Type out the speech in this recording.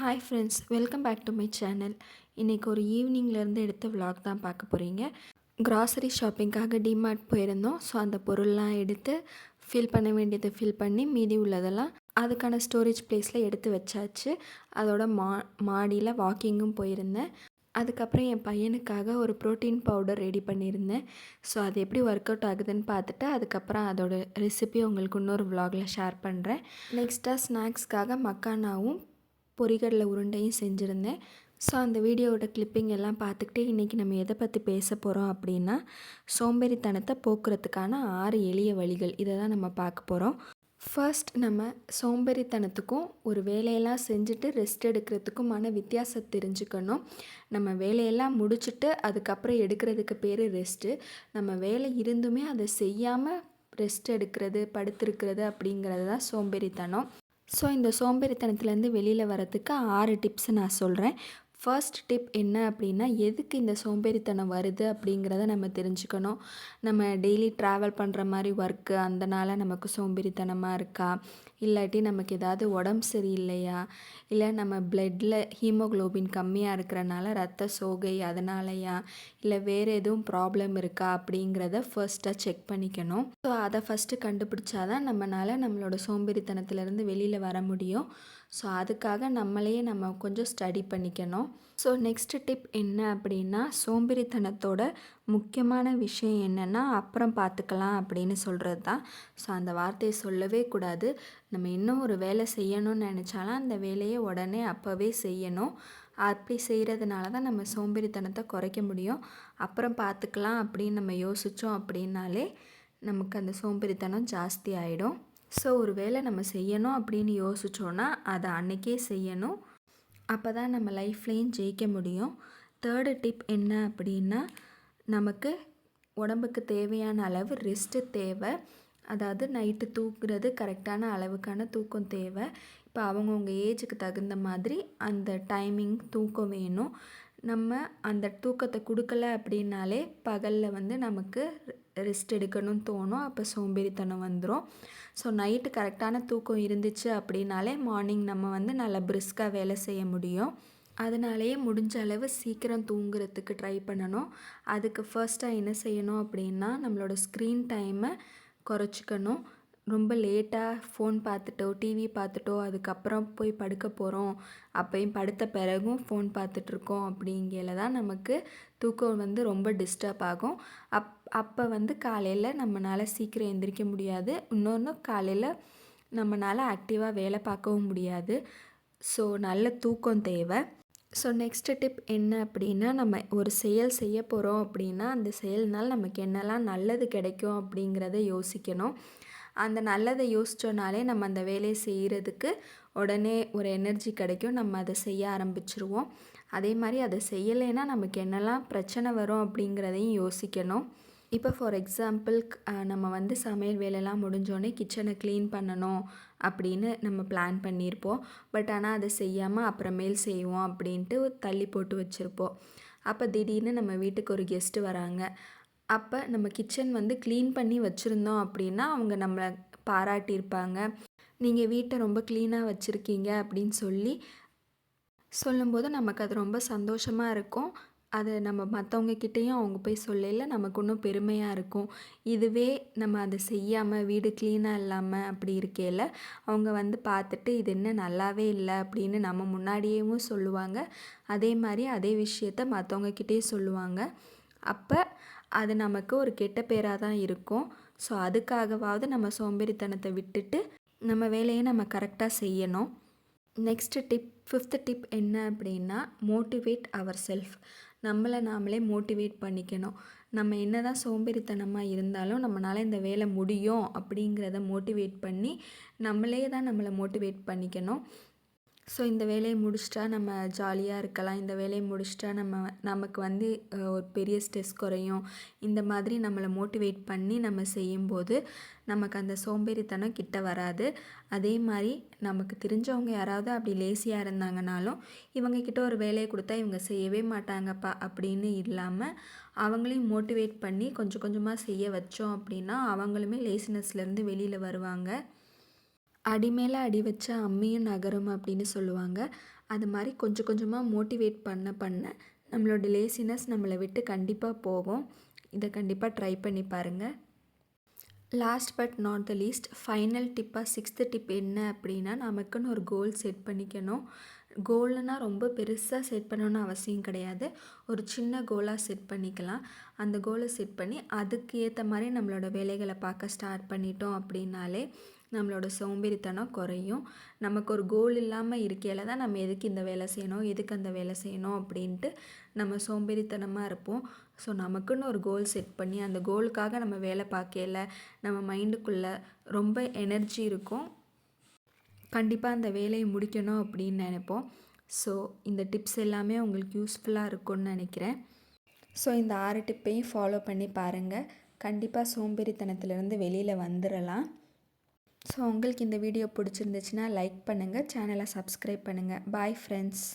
Hi friends welcome back to my channel இன்றைக்கி ஒரு ஈவினிங்லேருந்து எடுத்த விலாக் தான் பார்க்க போகிறீங்க க்ராசரி ஷாப்பிங்காக டிமார்ட் போயிருந்தோம். ஸோ அந்த பொருள்லாம் எடுத்து ஃபில் பண்ண வேண்டியதை ஃபில் பண்ணி மீதி உள்ளதெல்லாம் அதுக்கான ஸ்டோரேஜ் ப்ளேஸில் எடுத்து வச்சாச்சு. அதோட மா மாடியில் வாக்கிங்கும் போயிருந்தேன். அதுக்கப்புறம் என் பையனுக்காக ஒரு ப்ரோட்டீன் பவுடர் ரெடி பண்ணியிருந்தேன். ஸோ அது எப்படி ஒர்க் அவுட் ஆகுதுன்னு பார்த்துட்டு அதுக்கப்புறம் அதோட ரெசிபி உங்களுக்கு இன்னொரு விலாகில் ஷேர் பண்ணுறேன் நெக்ஸ்ட்டாக ஸ்நாக்ஸ்க்காக மக்கானாவும் பொறிகடலை உருண்டையும் செஞ்சுருந்தேன். ஸோ அந்த வீடியோவோட கிளிப்பிங் எல்லாம் பார்த்துக்கிட்டு இன்றைக்கி நம்ம எதை பற்றி பேச போகிறோம் அப்படின்னா சோம்பேறித்தனத்தை போக்குறதுக்கான ஆறு எளிய வழிகள். இதை தான் நம்ம பார்க்க போகிறோம் ஃபர்ஸ்ட் நம்ம சோம்பேறித்தனத்துக்கும் ஒரு வேலையெல்லாம் செஞ்சுட்டு ரெஸ்ட் எடுக்கிறதுக்குமான வித்தியாசம் தெரிஞ்சுக்கணும். நம்ம வேலையெல்லாம் முடிச்சுட்டு அதுக்கப்புறம் எடுக்கிறதுக்கு பேர் ரெஸ்ட்டு நம்ம வேலை இருந்துமே அதை செய்யாமல் ரெஸ்ட் எடுக்கிறது படுத்திருக்கிறது அப்படிங்கிறது தான் சோம்பேறித்தனம். ஸோ இந்த சோம்பேறித்தனத்துலேருந்து வெளியில் வரத்துக்கு ஆறு டிப்ஸ் நான் சொல்கிறேன் ஃபர்ஸ்ட் டிப் என்ன அப்படின்னா எதுக்கு இந்த சோம்பேறித்தனம் வருது அப்படிங்கிறத நம்ம தெரிஞ்சுக்கணும். நம்ம டெய்லி ட்ராவல் பண்ணுற மாதிரி ஒர்க்கு அந்தனால நமக்கு சோம்பேறித்தனமாக இருக்கா? இல்லாட்டி நமக்கு ஏதாவது உடம்பு சரியில்லையா? இல்லை நம்ம பிளட்டில் ஹீமோக்ளோபின் கம்மியாக இருக்கிறனால ரத்த சோகை அதனாலயா? இல்லை வேறு எதுவும் ப்ராப்ளம் இருக்கா? அப்படிங்கிறத ஃபர்ஸ்ட்டாக செக் பண்ணிக்கணும். ஸோ அதை ஃபஸ்ட்டு கண்டுபிடிச்சாதான் நம்மளால் நம்மளோட சோம்பேறித்தனத்துலேருந்து வெளியில் வர முடியும். ஸோ அதுக்காக நம்மளையே நம்ம கொஞ்சம் ஸ்டடி பண்ணிக்கணும். ஸோ நெக்ஸ்ட் டிப் என்ன அப்படின்னா சோம்பேறித்தனத்தோட முக்கியமான விஷயம் என்னென்னா அப்புறம் பார்த்துக்கலாம் அப்படின்னு சொல்கிறது தான். ஸோ அந்த வார்த்தையை சொல்லவே கூடாது. நம்ம இன்னும் ஒரு வேலை செய்யணும்னு நினச்சாலும் அந்த வேலையை உடனே அப்போவே செய்யணும். அப்படி செய்கிறதுனால தான் நம்ம சோம்பேறித்தனத்தை குறைக்க முடியும். அப்புறம் பார்த்துக்கலாம் அப்படின்னு நம்ம யோசித்தோம் அப்படின்னாலே நமக்கு அந்த சோம்பேறித்தனம் ஜாஸ்தி ஆகிடும் ஸோ ஒரு வேலை நம்ம செய்யணும் அப்படின்னு யோசித்தோன்னா அதை அன்றைக்கே செய்யணும். அப்போ தான் நம்ம லைஃப்லேயும் ஜெயிக்க முடியும். தேர்டு டிப் என்ன அப்படின்னா நமக்கு உடம்புக்கு தேவையான அளவு ரெஸ்ட்டு தேவை. அதாவது நைட்டு தூக்குறது கரெக்டான அளவுக்கான தூக்கம் தேவை. இப்போ அவங்கவுங்க ஏஜுக்கு தகுந்த மாதிரி அந்த டைமிங் தூக்கம் வேணும். நம்ம அந்த தூக்கத்தை கொடுக்கல அப்படின்னாலே பகலில் வந்து நமக்கு ரெஸ்ட் எடுக்கணும்னு தோணும். அப்போ சோம்பேறித்தனம் வந்துடும் ஸோ நைட்டு கரெக்டான தூக்கம் இருந்துச்சு அப்படின்னாலே மார்னிங் நம்ம வந்து நல்லா பிரிஸ்காக வேலை செய்ய முடியும். அதனாலேயே முடிஞ்ச அளவு சீக்கிரம் தூங்குறதுக்கு ட்ரை பண்ணணும். அதுக்கு ஃபர்ஸ்ட்டாக என்ன செய்யணும் அப்படின்னா நம்மளோட ஸ்க்ரீன் டைமை குறைச்சிக்கணும். ரொம்ப லேட்டாக ஃபோன் பார்த்துட்டோ டிவி பார்த்துட்டோ அதுக்கப்புறம் போய் படுக்க போகிறோம் அப்பையும் படுத்த பிறகும் ஃபோன் பார்த்துட்ருக்கோம் அப்படிங்கையில தான் நமக்கு தூக்கம் வந்து ரொம்ப டிஸ்டர்ப் ஆகும். அப் அப்போ வந்து காலையில் நம்மளால் சீக்கிரம் எந்திரிக்க முடியாது. இன்னொன்று காலையில் நம்மளால் ஆக்டிவாக வேலை பார்க்கவும் முடியாது. ஸோ நல்ல தூக்கம் தேவை. ஸோ நெக்ஸ்ட்டு டிப் என்ன அப்படின்னா நம்ம ஒரு செயல் செய்ய போகிறோம் அப்படின்னா அந்த செயல்னால் நமக்கு என்னெல்லாம் நல்லது கிடைக்கும் அப்படிங்கிறத யோசிக்கணும். அந்த நல்லதை யோசித்தோனாலே நம்ம அந்த வேலையை செய்கிறதுக்கு உடனே ஒரு எனர்ஜி கிடைக்கும். நம்ம அதை செய்ய ஆரம்பிச்சிருவோம். அதே மாதிரி அதை செய்யலைன்னா நமக்கு என்னெல்லாம் பிரச்சனை வரும் அப்படிங்கிறதையும் யோசிக்கணும். இப்போ ஃபார் எக்ஸாம்பிள் நம்ம வந்து சமையல் வேலையெல்லாம் முடிஞ்சோடனே கிச்சனை க்ளீன் பண்ணணும் அப்படின்னு நம்ம பிளான் பண்ணியிருப்போம். பட் ஆனால் அதை செய்யாமல் அப்புறமேல் செய்வோம் அப்படின்ட்டு தள்ளி போட்டு வச்சுருப்போம். அப்போ திடீர்னு நம்ம வீட்டுக்கு ஒரு கெஸ்ட்டு வராங்க. அப்போ நம்ம கிச்சன் வந்து க்ளீன் பண்ணி வச்சுருந்தோம் அப்படின்னா அவங்க நம்மளை பாராட்டியிருப்பாங்க. நீங்கள் வீட்டை ரொம்ப க்ளீனாக வச்சுருக்கீங்க அப்படின்னு சொல்லி சொல்லும்போது நமக்கு அது ரொம்ப சந்தோஷமாக இருக்கும். அது நம்ம மற்றவங்கக்கிட்டேயும் அவங்க போய் சொல்லல நமக்கு இன்னும் பெருமையாக இருக்கும். இதுவே நம்ம அதை செய்யாமல் வீடு க்ளீனாக இல்லாமல் அப்படி இருக்கையில் அவங்க வந்து பார்த்துட்டு இது என்ன நல்லாவே இல்லை அப்படின்னு நம்ம முன்னாடியேவும் சொல்லுவாங்க. அதே மாதிரி அதே விஷயத்த மற்றவங்க கிட்டேயும் சொல்லுவாங்க. அப்போ அது நமக்கு ஒரு கெட்ட பேராக தான் இருக்கும். ஸோ அதுக்காகவாவது நம்ம சோம்பேறித்தனத்தை விட்டுட்டு நம்ம வேலையை நம்ம கரெக்டாக செய்யணும். நெக்ஸ்ட்டு டிப் ஃபிஃப்த்து டிப் என்ன அப்படின்னா மோட்டிவேட் அவர் செல்ஃப் நம்மளை நாமளே மோட்டிவேட் பண்ணிக்கணும். நம்ம என்ன தான் சோம்பேறித்தனமாக இருந்தாலும் நம்மளால் இந்த வேலை முடியும் அப்படிங்கிறத மோட்டிவேட் பண்ணி நம்மளே தான் நம்மளை மோட்டிவேட் பண்ணிக்கணும். ஸோ இந்த வேலையை முடிச்சிட்டா நம்ம ஜாலியாக இருக்கலாம். இந்த வேலையை முடிச்சிட்டா நம்ம நமக்கு வந்து ஒரு பெரிய ஸ்ட்ரெஸ் குறையும். இந்த மாதிரி நம்மளை மோட்டிவேட் பண்ணி நம்ம செய்யும்போது நமக்கு அந்த சோம்பேறித்தனம் கிட்ட வராது. அதே மாதிரி நமக்கு தெரிஞ்சவங்க யாராவது அப்படி லேசியாக இருந்தாங்கனாலும் இவங்கக்கிட்ட ஒரு வேலையை கொடுத்தா இவங்க செய்யவே மாட்டாங்கப்பா அப்படின்னு இல்லாமல் அவங்களையும் மோட்டிவேட் பண்ணி கொஞ்சம் கொஞ்சமாக செய்ய வச்சோம் அப்படின்னா அவங்களுமே லேசினஸ்லேருந்து வெளியில் வருவாங்க. அடி மேலே அடி வச்சா அம்மியும் நகரும் அப்படின்னு சொல்லுவாங்க. அது மாதிரி கொஞ்சம் கொஞ்சமாக மோட்டிவேட் பண்ண பண்ண நம்மளோட லேசினஸ் நம்மளை விட்டு கண்டிப்பாக போகும். இதை கண்டிப்பாக ட்ரை பண்ணி பாருங்கள் last but not the least final டிப்பாக sixth tip என்ன அப்படின்னா நமக்குன்னு ஒரு கோல் செட் பண்ணிக்கணும். கோல்னால் ரொம்ப பெருசாக செட் பண்ணணும்னு அவசியம் கிடையாது. ஒரு சின்ன கோலாக செட் பண்ணிக்கலாம். அந்த கோலை செட் பண்ணி அதுக்கு ஏற்ற மாதிரி நம்மளோட வேலைகளை பார்க்க ஸ்டார்ட் பண்ணிட்டோம் அப்படின்னாலே நம்மளோட சோம்பேறித்தனம் குறையும். நமக்கு ஒரு கோல் இல்லாமல் இருக்கையில் தான் நம்ம எதுக்கு இந்த வேலை செய்யணும் எதுக்கு அந்த வேலை செய்யணும் அப்படின்ட்டு நம்ம சோம்பேறித்தனமாக இருப்போம். ஸோ நமக்குன்னு ஒரு கோல் செட் பண்ணி அந்த கோலுக்காக நம்ம வேலை பார்க்கையில நம்ம மைண்டுக்குள்ளே ரொம்ப எனர்ஜி இருக்கும். கண்டிப்பாக அந்த வேலையை முடிக்கணும் அப்படின்னு நினைப்போம். ஸோ இந்த டிப்ஸ் எல்லாமே உங்களுக்கு யூஸ்ஃபுல்லாக இருக்கும்னு நினைக்கிறேன். ஸோ இந்த ஆறு டிப்பையும் ஃபாலோ பண்ணி பாருங்கள் கண்டிப்பாக சோம்பேறித்தனத்துலேருந்து வெளியில் வந்துடலாம் ஸோ உங்களுக்கு இந்த வீடியோ பிடிச்சிருந்துச்சுன்னா லைக் பண்ணுங்கள் சேனலை சப்ஸ்கிரைப் பண்ணுங்கள் பாய் ஃப்ரெண்ட்ஸ்